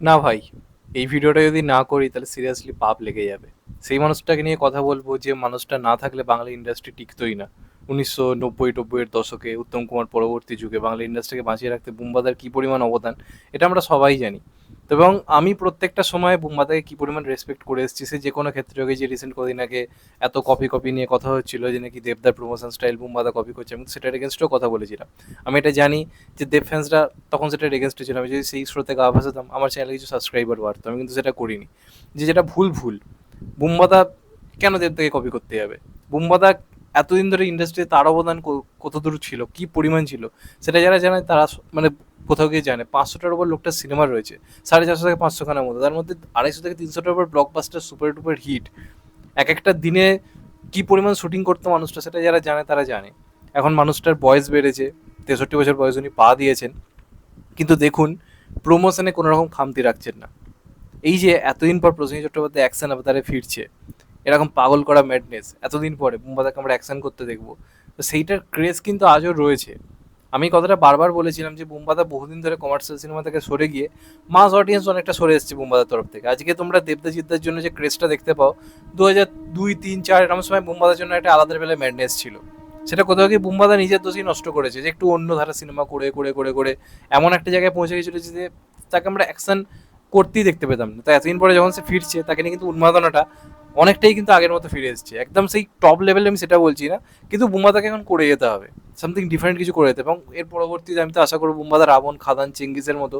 না ভাই, এই ভিডিওটা যদি না করি তাহলে সিরিয়াসলি পাপ লেগে যাবে। সেই মানুষটাকে নিয়ে কথা বলব যে মানুষটা না থাকলে বাংলা ইন্ডাস্ট্রি টিকতোই না। উনিশশো নব্বই নব্বইয়ের দশকে উত্তম কুমার পরবর্তী যুগে বাংলা ইন্ডাস্ট্রিকে বাঁচিয়ে রাখতে বুম্বাদার কী পরিমাণ অবদান, এটা আমরা সবাই জানি। এবং আমি প্রত্যেকটা সময় বুম্বাদাকে কী পরিমাণ রেসপেক্ট করে এসেছি, সে যে কোনো ক্ষেত্রে হোক যে রিসেন্ট কদিন আগে এত কপি কপি নিয়ে কথা হচ্ছিল যে নাকি দেবদার প্রমোশন স্টাইল বুম্বাদা কপি করছে, আমি সেটার এগেনস্টও কথা বলেছিলাম। আমি এটা জানি যে দেব ফ্যান্সরা তখন সেটার এগেনস্টে ছিল। আমি যদি সেই স্রোতে গা ভাসাতাম, আমার চ্যানেলে কিছু সাবস্ক্রাইবার বাড়তো। আমি কিন্তু সেটা করিনি। যে যেটা ভুল ভুল। বুম্বাদা কেন দেবদাকে কপি করতে যাবে? বুম্বাদা এতদিন ধরে ইন্ডাস্ট্রিতে তার অবদান কতদূর ছিল? কি পরিমাণ ছিল? সেটা যারা জানে তারা মানে কোথাও গিয়ে জানে। পাঁচশোটার উপর লোকটা সিনেমা রয়েছে। সাড়ে চারশো থেকে পাঁচশো খানার মতো তার মধ্যে আড়াইশো থেকে তিনশোটার উপর ব্লকবাস্টার সুপার টুপার হিট এক একটা দিনে কি পরিমাণ শুটিং করতো মানুষটা সেটা যারা জানে, তারা জানে। এখন মানুষটার বয়স বেড়েছে। তেষট্টি বছর বয়স উনি পা দিয়েছেন। কিন্তু দেখুন প্রমোশনে কোনো রকম খামতি রাখছেন না। এই যে এতদিন পর প্রসেনজিৎ চট্টোপাধ্যায় অ্যাকশন অবতারে ফিরছে, এরকম পাগল করা ম্যাডনেস এতদিন পরে বুম্বাদাকে আমরা অ্যাকশন করতে দেখব। তো সেইটার ক্রেজ কিন্তু আজও রয়েছে। আমি কথাটা বারবার বলেছিলাম যে বুম্বাদা বহুদিন ধরে কমার্শিয়াল সিনেমা থেকে সরে গিয়ে মাস অডিয়েন্স অনেকটা সরে এসেছে বুম্বাদার তরফ থেকে। আজকে তোমরা দেবদাজিদ্দার জন্য যে ক্রেজটা দেখতে পাও দু হাজার দুই, তিন, চার, এরকম সময় বুম্বাদার জন্য একটা আলাদা লেভেলের ম্যাডনেস ছিল। সেটা কোথাও গিয়ে বুম্বাদা নিজের দোষই নষ্ট করেছে যে একটু অন্য ধারা সিনেমা করে করে করে করে এমন একটা জায়গায় পৌঁছে গেছিল যে তাকে আমরা অ্যাকশন করতেই দেখতে পেতাম না। তো এতদিন পরে যখন সে ফিরছে, তাকে নিয়ে কিন্তু উন্মাদনাটা অনেকটাই কিন্তু আগের মতো ফিরে এসেছে। একদম সেই টপ লেভেলে আমি সেটা বলছি না, কিন্তু বুম্বাদাকে এখন করে যেতে হবে। সামথিং ডিফারেন্ট কিছু করে যেতে এবং এর পরবর্তীতে আমি তো আশা করব বুম্বাদা, রাবণ, খাদান চেঙ্গিসের মতো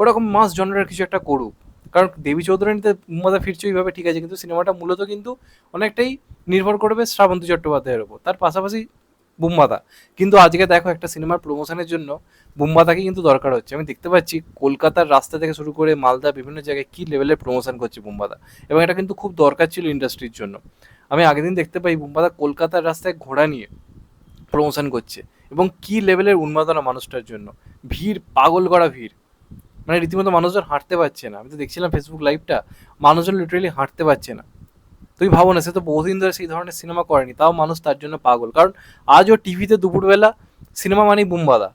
ওরকম মাস জনরের কিছু একটা করুক। কারণ দেবী চৌধুরানীতে বুম্বাদা ফিরছে ওইভাবে ঠিক আছে, কিন্তু সিনেমাটা মূলত কিন্তু অনেকটাই নির্ভর করবে শ্রাবন্তী চট্টোপাধ্যায়ের ওপর তার পাশাপাশি বুম্বাদা। কিন্তু আজকে দেখো একটা সিনেমার প্রমোশনের জন্য বুম্বাদাকে কিন্তু দরকার হচ্ছে। আমি দেখতে পাচ্ছি কলকাতার রাস্তা থেকে শুরু করে মালদা বিভিন্ন জায়গায় কী লেভেলের প্রমোশন করছে বুম্বাদা। এবং এটা কিন্তু খুব দরকার ছিল ইন্ডাস্ট্রির জন্য। আমি আগের দিন দেখতে পাই বুম্বাদা কলকাতার রাস্তায় ঘোড়া নিয়ে প্রমোশন করছে। এবং কী লেভেলের উন্মাদনা মানুষটার জন্য? ভিড়, পাগল করা ভিড়। মানে রীতিমতো মানুষজন হাঁটতে পারছে না। আমি তো দেখছিলাম ফেসবুক লাইভটা মানুষজন লিটারেলি হাঁটতে পারছে না। তুই ভাবো না, সে তো বহুদিন ধরে সেই ধরনের সিনেমা করেনি। তাও মানুষ তার জন্য পাগল। কারণ আজও টিভিতে দুপুরবেলা সিনেমা মানেই বুম্বাদা।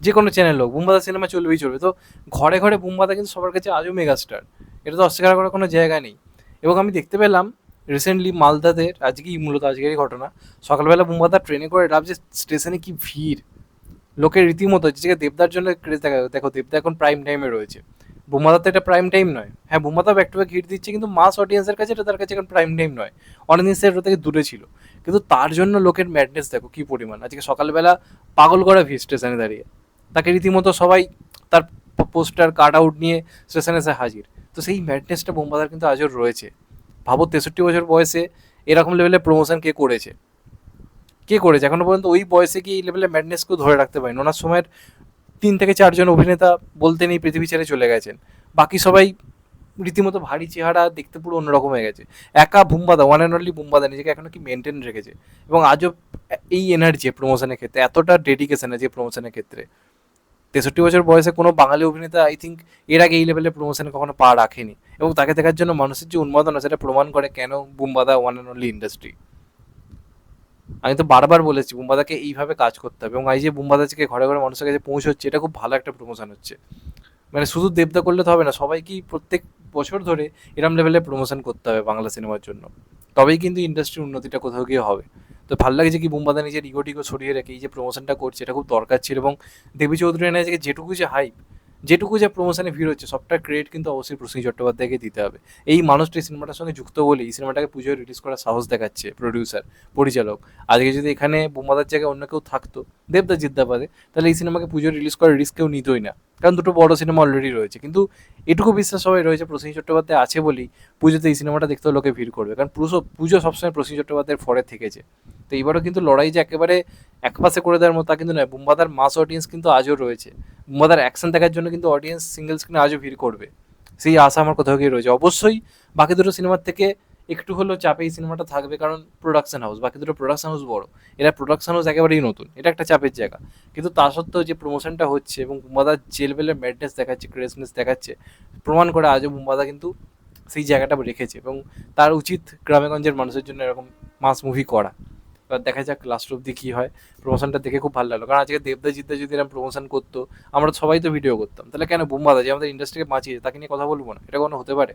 যে কোনো চ্যানেল হোক, বুম্বাদা সিনেমা চলবেই চলবে। তো ঘরে ঘরে বুম্বাদা কিন্তু সবার কাছে আজও মেগাস্টার এটা তো অস্বীকার করার কোনো জায়গা নেই। এবং আমি দেখতে পেলাম রিসেন্টলি মালদাতে আজকেই মূলত আজকেরই ঘটনা, সকালবেলা বুম্বাদা ট্রেনে করে নামছে স্টেশনে কি ভিড় লোকের রীতিমতো যে দেবদার জন্য ক্রেজ দেখা, দেখো দেবদা এখন প্রাইম টাইমে রয়েছে। বুম্বাদা তো এটা প্রাইম টাইম নয়। হ্যাঁ বুম্বাদা ব্যাক টু ব্যাক হিট দিচ্ছে, কিন্তু মাস অডিয়েন্সের কাছে এটা তার কাছে এখন প্রাইম টাইম নয়। অনেকদিন সে থেকে দূরে ছিল। কিন্তু তার জন্য লোকের ম্যাডনেস দেখো কি পরিমাণ। আজকে সকালবেলা পাগল করা ভিড় স্টেশনে দাঁড়িয়ে। তাকে রীতিমতো সবাই তার পোস্টার কাট আউট নিয়ে স্টেশনে এসে হাজির। তো সেই ম্যাডনেসটা বোম্বাদার কিন্তু আজও রয়েছে। ভাবো তেষট্টি বছর বয়সে এরকম লেভেলে প্রমোশন কে করেছে। কে করেছে? এখনও পর্যন্ত ওই বয়সে কি এই লেভেলের ম্যাডনেসকেও ধরে রাখতে পারেন। ওনার সময়ের তিন থেকে চারজন অভিনেতা বলতে নেই, পৃথিবী ছেড়ে চলে গেছেন। বাকি সবাই রীতিমতো ভারী চেহারা, দেখতে পুরো অন্যরকম হয়ে গেছে। একা বুম্বাদা ওয়ান অ্যান্ড অনলি বুম্বাদা নিজেকে এখনও কি মেনটেন রেখেছে? এবং আজও এই এনার্জি প্রমোশনের ক্ষেত্রে, এতটা ডেডিকেশন আছে প্রমোশনের ক্ষেত্রে। তেষট্টি বছর বয়সে কোনো বাঙালি অভিনেতা আই থিঙ্ক এর আগে এই লেভেলে প্রমোশনে কখনো পা রাখেনি। এবং তাকে দেখার জন্য মানুষের যে উন্মাদনা, সেটা প্রমাণ করে কেন বুম্বাদা ওয়ান অ্যান্ড অনলি ইন্ডাস্ট্রি আমি তো বারবার বলেছি, বুম্বাদাকে এইভাবে কাজ করতে হবে। এবং এই যে বুম্বাদা থেকে ঘরে ঘরে মানুষের কাছে পৌঁছচ্ছে, এটা খুব ভালো একটা প্রমোশন হচ্ছে। মানে শুধু দেবদা করলে তো হবে না, সবাইকেই প্রত্যেক বছর ধরে এরম লেভেলে প্রমোশন করতে হবে বাংলা সিনেমার জন্য। তবেই কিন্তু ইন্ডাস্ট্রির উন্নতিটা কোথাও গিয়ে হবে। তো ভালো লাগে যে কি বুম্বাদা নিজের ইগো টিগো ছড়িয়ে রেখে এই যে প্রমোশনটা করছে, এটা খুব দরকার ছিল এবং দেবী চৌধুরী এনে যেটুকু যে হাইপ যেটুকু যে প্রমোশনে ভিড় হচ্ছে সবটা ক্রেডিট কিন্তু অবশ্যই প্রসেনজিৎ চট্টোপাধ্যায়কে দিতে হবে। এই মানুষটি সিনেমাটার সঙ্গে যুক্ত বলে, এই সিনেমাটাকে পুজোয় রিলিজ করার সাহস দেখাচ্ছে প্রডিউসার পরিচালক। আজকে যদি এখানে বোমাদার জায়গায় অন্য কেউ থাকতো দেবদা জিদ্দাবাদে, তাহলে এই সিনেমাকে পুজো রিলিজ করার রিস্ক কেউ নিতই না। কারণ দুটো বড় সিনেমা অলরেডি রয়েছে। কিন্তু এটুকু বিশ্বাস সবাই রয়েছে প্রসেনজিৎ চট্টোপাধ্যায় আছে বলেই পুজোতে এই সিনেমাটা দেখতেও লোকে ভিড় করবে। কারণ পুজো পুজো সবসময় প্রসেনজিৎ চট্টোপাধ্যায়ের ফরে থেকেছে। তো এইবারও কিন্তু লড়াই যে একেবারে একপাশে করে দেওয়ার মতো তা কিন্তু নয়, বুম্বাদার মাস অডিয়েন্স কিন্তু আজও রয়েছে। বুম্বাদার অ্যাকশন দেখার জন্য কিন্তু অডিয়েন্স সিঙ্গেল স্ক্রিনে আজও ভিড় করবে। সেই আশা আমার কোথাও গিয়ে রয়েছে। অবশ্যই বাকি দুটো সিনেমার থেকে একটু হলেও চাপে এই সিনেমাটা থাকবে কারণ প্রোডাকশন হাউস বাকি দুটো প্রোডাকশন হাউস বড়। এরা প্রোডাকশন হাউস একেবারেই নতুন। এটা একটা চাপের জায়গা। কিন্তু তা সত্ত্বেও যে প্রমোশনটা হচ্ছে এবং বুম্বাদার যে লেভেলের ম্যাডনেস দেখাচ্ছে ক্রেজনেস দেখাচ্ছে, প্রমাণ করে আজও বুম্বাদা কিন্তু সেই জায়গাটা রেখেছে এবং তার উচিত গ্রামেগঞ্জের মানুষের জন্য এরকম মাস মুভি করা। দেখা যাক লাস্ট অব্দি কী হয়। প্রমোশনটা দেখে খুব ভালো লাগল। কারণ আজকে দেবদা জিদ্দা যদি এরকম প্রমোশন করতো, আমরা সবাই তো ভিডিও করতাম। তাহলে কেন বুম্বাদা যে আমাদের ইন্ডাস্ট্রিকে বাঁচিয়েছে, তাকে নিয়ে কথা বলব না? এটা কোনো হতে পারে।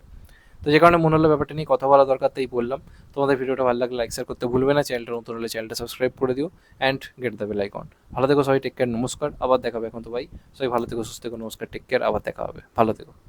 তো যে কারণে মনে হলো ব্যাপারটা নিয়ে কথা বলা দরকার, তাই বললাম। তোমাদের ভিডিওটা ভালো লাগলে লাইক শেয়ার করতে ভুলবে না। চ্যানেলটা নতুন হলে চ্যানেলটা সাবস্ক্রাইব করে দিও and get the bell icon ভালো থেকো সবাই টেক কেয়ার নমস্কার। আবার দেখাবে এখন তো ভাই। সবাই ভালো থেকো, সুস্থ থেকো, নমস্কার টেক কেয়ার আবার দেখা হবে। ভালো থেকো।